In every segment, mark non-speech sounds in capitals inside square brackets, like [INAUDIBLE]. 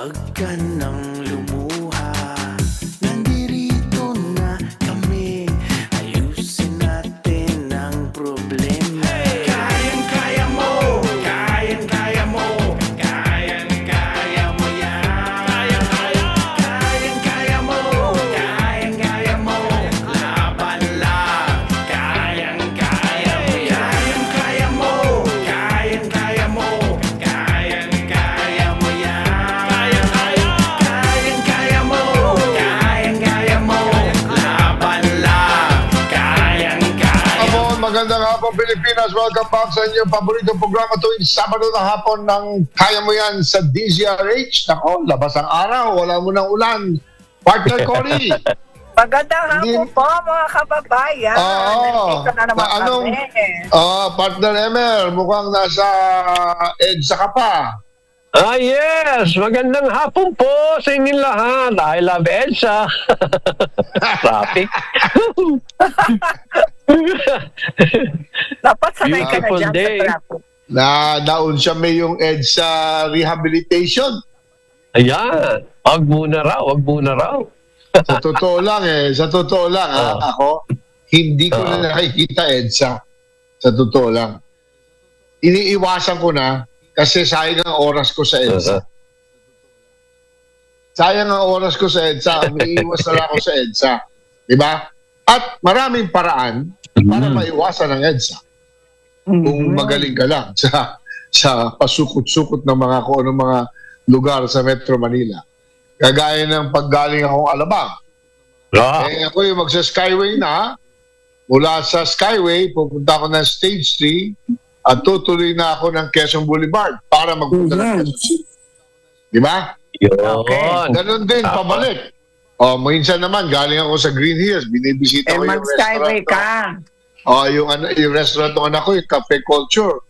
Huwag ka nang magandang hapon Pilipinas. Welcome back sa inyong paboritong programa tuwing Sabado na hapon ng Kaya Mo Yan sa DZRH. Nako, labas ang araw, wala mo ng ulan. Partner [LAUGHS] Cory, Magandang Hindi- hapon po mga kababayan. Oo. Nandito na naman Na anong- kami. ah, partner Emer, mukhang nasa EDSA ka pa. Ah, yes! Magandang hapon po sa inyong lahat. I love Elsa. [LAUGHS] Traffic. [LAUGHS] [LAUGHS] Dapat sanay ka na Beautiful dyan day. sa traffic. Na daon siya may yung EDSA rehabilitation. Ayan. Wag muna raw, wag muna raw. Sa totoo lang eh, sa totoo lang ha, Oo. ako, hindi ko Oo. na nakikita EDSA. Sa totoo lang. Iniiwasan ko na kasi sayang ang oras ko sa EDSA. Sayang ang oras ko sa EDSA. Umiiwas na lang ako sa EDSA. Di ba? At maraming paraan para Mm. maiwasan ang EDSA. Kung magaling ka lang sa sa pasukot-sukot ng mga kung anong mga lugar sa Metro Manila. Kagaya ng paggaling akong Alabang. Ah, Eh, ako yung magsa-skyway na. Mula sa skyway, pupunta ako ng stage 3 at tutuloy na ako ng Quezon Boulevard para magpunta ng Quezon City. Di ba? yun. Ganon din, Tama. pabalik. O, minsan naman, galing ako sa Green Hills, binibisita Eh, ko yung mag-skyway restaurant. ka. O, yung, ano- yung restaurant ng anak ko, yung Cafe Culture.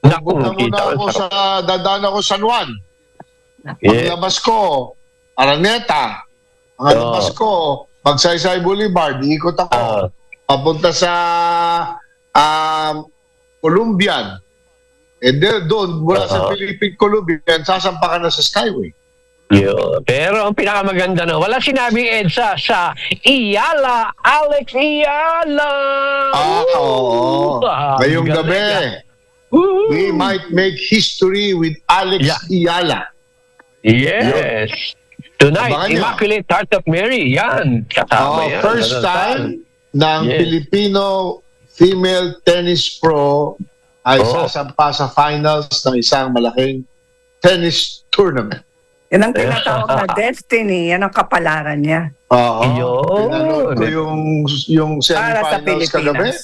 Naku, Pupunta muna ako ko sa, dadaan ako San Juan. Yeah. Paglabas ko, Araneta. Paglabas Oo. ko, Magsaysay Boulevard, iikot ako. Ah, papunta sa um, Columbian. And then doon, mula sa Oo. Philippine Columbian, sasampa ka na sa Skyway. Yun. Pero ang pinakamaganda na, wala sinabing EDSA sa Iyala, Alex Iyala. Ah, oo. Ah, Ngayong gabi. Woo! we might make history with Alex Yeah. Iyala. Yes. Tonight, Abangan nyo. Immaculate Heart of Mary. Yan. Oh, yan. first time ng Yes. Filipino female tennis pro ay Oh. sasampa sa finals ng isang malaking tennis tournament. Yan ang [LAUGHS] tinatawag na destiny. Yan ang kapalaran niya. Oo. Yun. Pinanood ko yung, yung Para sa semifinals kagabi. Pilipinas.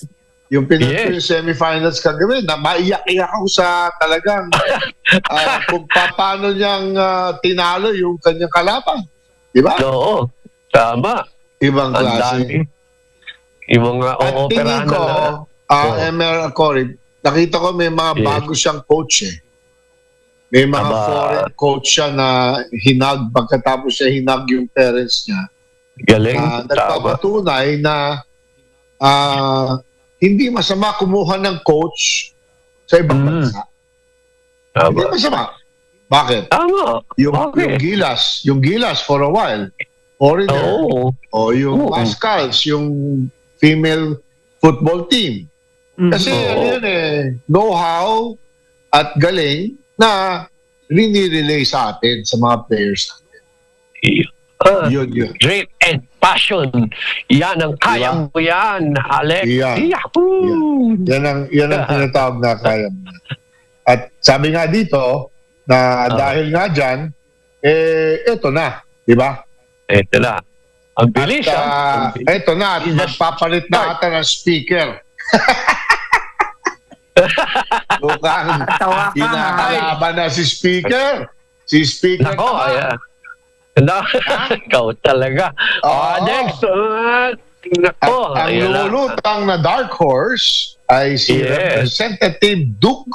Yung pinanood ko Yes. yung semifinals kagabi, na maiyak-iyak ako sa talagang [LAUGHS] ah, kung pa- paano niyang ah, tinalo yung kanyang kalaban. Di ba? Oo. Tama. Ibang Ang klase. dami. Yung mga At tingin ko, na. ah, Oo. MR Cory, nakita ko may mga Yes. bago siyang coach eh. May mga Aba. foreign coach siya na hinag, pagkatapos siya hinag yung parents niya. Galing. Tama. nagpapatunay na ah, hindi masama kumuha ng coach sa ibang Mm. bansa. Hindi masama. Bakit? Tama. Yung, Okay. yung Gilas, yung Gilas for a while, foreigner, Oo. o yung Oo. Pascals, yung female football team. Kasi Oo. ano yun eh, know-how at galing na rinirelay sa atin, sa mga players. Ah, Yun, yun. Great and passion. Yan ang kaya Diba? mo yan, Alex. Yeah. Yahoo! Yan ang, yan ang tinatawag na kaya mo. At sabi nga dito, na Ah. dahil nga dyan, eh, eto na. Di ba? Ito na. Ang bilis, At, ah. ah, bilis. eto na, at magpapalit na ata ng speaker. [LAUGHS] Mukhang [LAUGHS] Tawa ka ha. hinahalaban na si speaker. Si speaker Nako, naman. ayan. Na, [LAUGHS] ikaw talaga. Oo. Ah, next. Uh, nako, At ang lulutang na dark horse ay si Yes. Representative Duke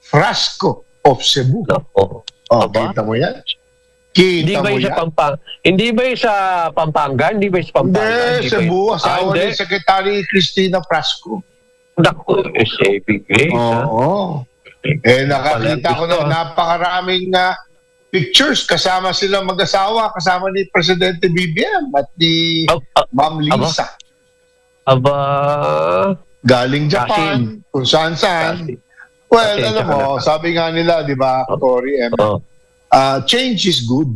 Frasco of Cebu. Nako. Oh, Aba. kita mo yan? Hindi Kita ba mo yan? Pampang Hindi ba yung sa Pampanga? Hindi ba yung sa Pampanga? Hindi, Cebu. yun? Ah, Asawa hindi. ni Secretary Cristina Frasco. Naku, eh, saving grace. ah. Oo. Eh, nakakita ko na napakaraming uh, pictures kasama sila mag-asawa, kasama ni Presidente BBM at ni Ab- ab- Ma'am Lisa. aba, Galing Japan, kung saan-saan. Well, Kasi alam tsaka mo, na- sabi nga nila, di ba, Cory, Emer, oh. ah, change is good.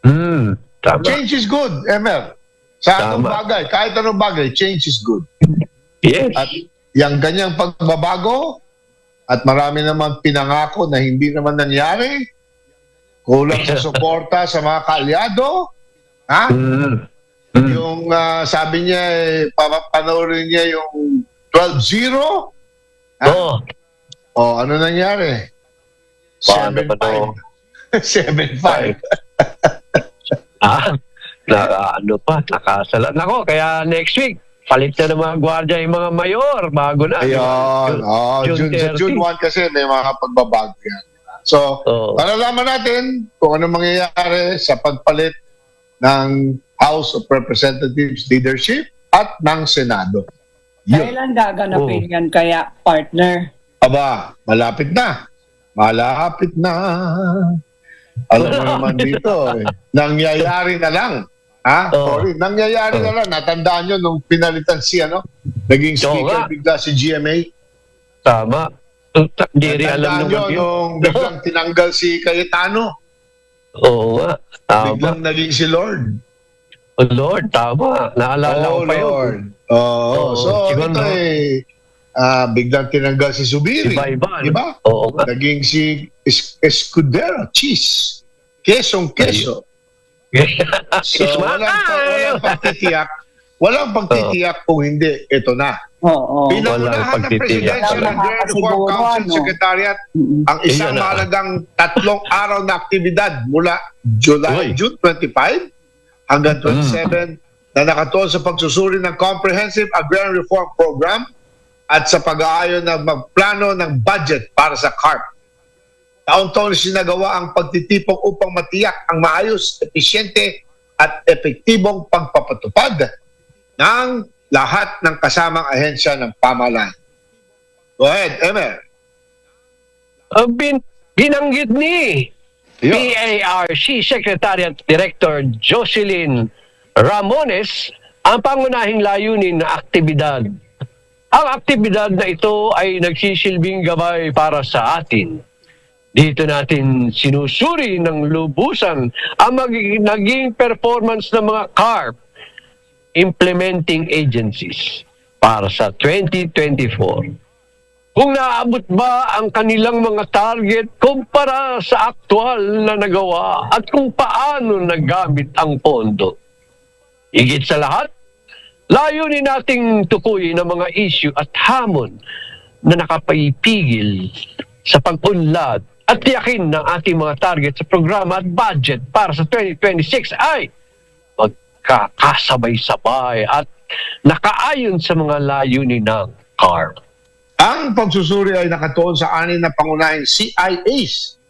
Hmm, tama. Change is good, Emer. Sa anong Tama. bagay, kahit anong bagay, change is good. Yes. At yung ganyang pagbabago, at marami naman pinangako na hindi naman nangyari, kulang sa suporta sa mga kaalyado, ha? Hmm. Hmm. Yung ah, sabi niya, eh, papanoorin niya yung 12-0, ha? Oh, O, ano nangyari? Paano ba to? 7-5. 7-5. [LAUGHS] ah, na, ano pa, nakasala. Nako, kaya next week, palit na ng mga gwardiya yung mga mayor, bago na. Ayun. Oh, June, June sa June 1 kasi may mga pagbabago yan. So, Oo. malalaman natin kung ano mangyayari sa pagpalit ng House of Representatives leadership at ng Senado. Yun. Kailan gaganapin Oo. yan kaya, partner? Aba, malapit na. Malapit na. Alam mo [LAUGHS] naman dito, eh. nangyayari na lang. Ha? Oo. Sorry, nangyayari na lang. Natandaan nyo nung pinalitan si ano, naging speaker bigla si GMA. Tama. Hindi rin alam nyo yun. nung [LAUGHS] biglang tinanggal si Cayetano. Oo nga. Tama. Biglang naging si Lord. Oh, Lord, tama. Naalala ko oh, pa yun. Lord. Oo. Oo, so, siguro, ito eh, ah, biglang tinanggal si Subiri. Iba-iba. ano? Di ba? Oo nga. Naging si Es- Escudero, cheese. Kesong keso. [LAUGHS] So, Ismael! walang, pa, walang pagtitiyak. Walang pagtitiyak kung hindi, ito na. Oo. Pinangunahan ng pagtitiyak. Presidential Walang Agrarian Reform nakakasiguro, Council ano? Secretariat ang isang na. mahalagang tatlong araw na aktibidad mula July, Uy. June 25 hanggang 27 na nakatuon sa pagsusuri ng Comprehensive Agrarian Reform Program at sa pag-aayon ng magplano ng budget para sa CARP. Taon-taon sinagawa ang pagtitipong upang matiyak ang maayos, episyente at epektibong pagpapatupad ng lahat ng kasamang ahensya ng pamahalaan. Go ahead, Emer. Ang bin, binanggit ni Yun. PARC Secretariat Director Jocelyn Ramones ang pangunahing layunin na aktibidad. Ang aktibidad na ito ay nagsisilbing gabay para sa atin. Dito natin sinusuri ng lubusan ang magiging naging performance ng mga CARP implementing agencies para sa 2024 kung naaabot ba ang kanilang mga target kumpara sa aktual na nagawa at kung paano nagamit ang pondo. Higit sa lahat, layunin nating tukuyin ang mga issue at hamon na nakapipigil sa pag-unlad at tiyakin ng ating mga target sa programa at budget para sa 2026 ay magkakasabay-sabay at nakaayon sa mga layunin ng CARP. Ang pagsusuri ay nakatuon sa anin na pangunahing CIAs,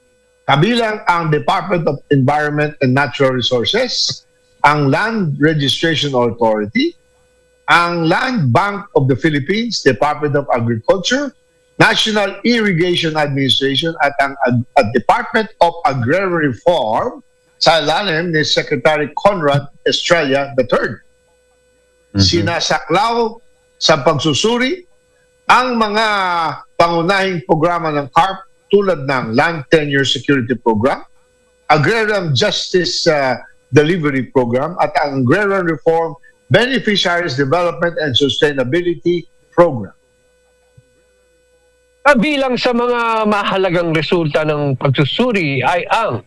kabilang ang Department of Environment and Natural Resources, ang Land Registration Authority, ang Land Bank of the Philippines, Department of Agriculture, National Irrigation Administration at ang at Department of Agrarian Reform sa ilalim ni Secretary Conrad Estrella III. Sinasaklaw sa pagsusuri ang mga pangunahing programa ng CARP tulad ng Land Tenure Security Program, Agrarian Justice uh, Delivery Program at ang Agrarian Reform Beneficiaries Development and Sustainability Program. Kabilang sa mga mahalagang resulta ng pagsusuri ay ang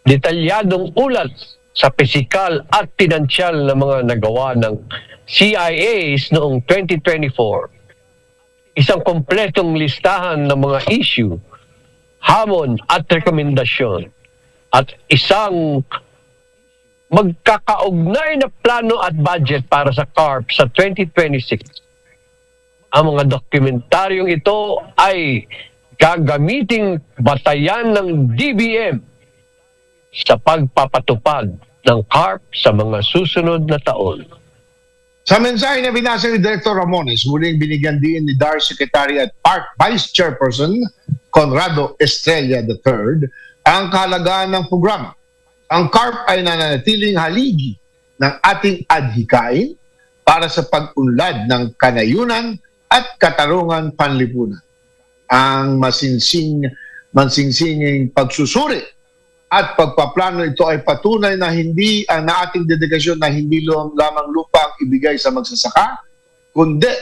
detalyadong ulat sa pisikal at pinansyal na mga nagawa ng CIAs noong 2024. Isang kompletong listahan ng mga issue, hamon at rekomendasyon at isang magkakaugnay na plano at budget para sa CARP sa 2026 ang mga dokumentaryong ito ay gagamiting batayan ng DBM sa pagpapatupad ng CARP sa mga susunod na taon. Sa mensahe na binasa ni Director Ramones, muling binigyan din ni DAR Secretary at Park Vice Chairperson Conrado Estrella III ang kahalagaan ng programa. Ang CARP ay nananatiling haligi ng ating adhikain para sa pag-unlad ng kanayunan at katarungan panlipunan. Ang masinsing, mansingsinging pagsusuri at pagpaplano ito ay patunay na hindi ang na ating dedikasyon na hindi lamang lupa ang ibigay sa magsasaka, kundi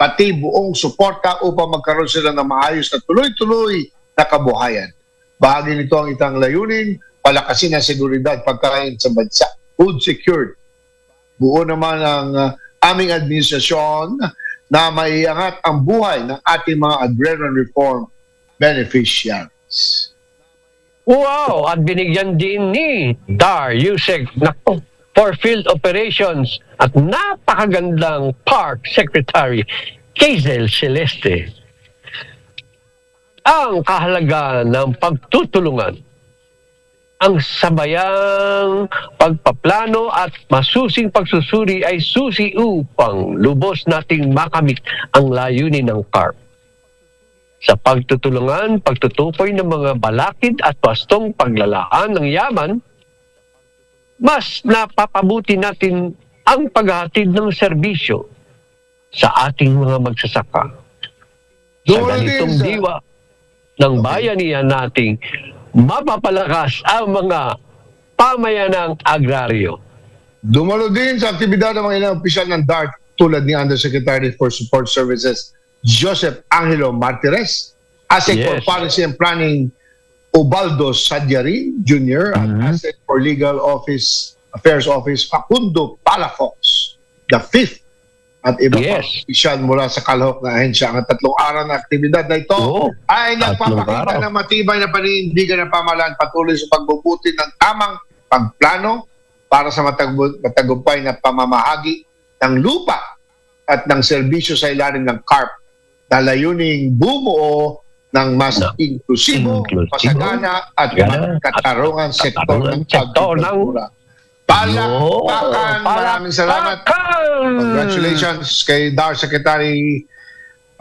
pati buong suporta upang magkaroon sila ng maayos na tuloy-tuloy na kabuhayan. Bahagi nito ang itang layunin, palakasin ang seguridad pagkain sa bansa, food secured. Buo naman ang uh, aming administrasyon na maiangat ang buhay ng ating mga agrarian reform beneficiaries. Wow! At binigyan din ni Dar Yusek nako, for field operations at napakagandang park secretary Hazel Celeste. Ang kahalagaan ng pagtutulungan ang sabayang pagpaplano at masusing pagsusuri ay susi upang lubos nating makamit ang layunin ng CARP sa pagtutulungan, pagtutukoy ng mga balakid at wastong paglalaan ng yaman, mas napapabuti natin ang paghatid ng serbisyo sa ating mga magsasaka. Sa ganitong diwa ng bayanihan nating mapapalakas ang mga pamayanang agraryo. Dumalo din sa aktibidad ng mga ilang opisyal ng DART tulad ni Undersecretary for Support Services Joseph Angelo Martires, Asset for Yes. Policy and Planning Ubaldo Sadyarin Jr. at Mhm. Asset for Legal Office Affairs Office Facundo Palafox, the fifth at iba pang Yes. opisyal mula sa kalahok na ahensya. Ang tatlong araw na aktibidad na ito Oo. ay nagpapakita ng matibay na panindigan ng pamahalaan patuloy sa pagbubuti ng tamang pagplano para sa matagumpay na pamamahagi ng lupa at ng serbisyo sa ilalim ng CARP na layuning bumuo ng mas Na- inklusibo, inklusibo, pasagana at at sektor ng katarungan sektor ng- agrikultura. Palakpakan! Maraming salamat. Congratulations kay DAR Secretary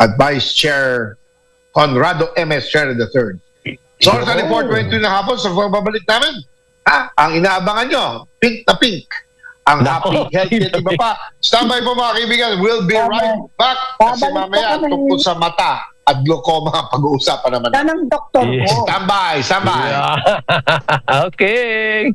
at Vice Chair Conrado M.S. Chair III. Source sa report 22 na hapon sa pagbabalik namin. Ha? Ang inaabangan nyo, pink na pink. Ang happy, healthy at iba pa. Standby po mga kaibigan. We'll be right back. Kasi Babalik mamaya tungkol sa mata at glaucoma ang pag-uusapan naman. Yan ang doktor Yes. ko. Standby, standby. Yeah. [LAUGHS] okay.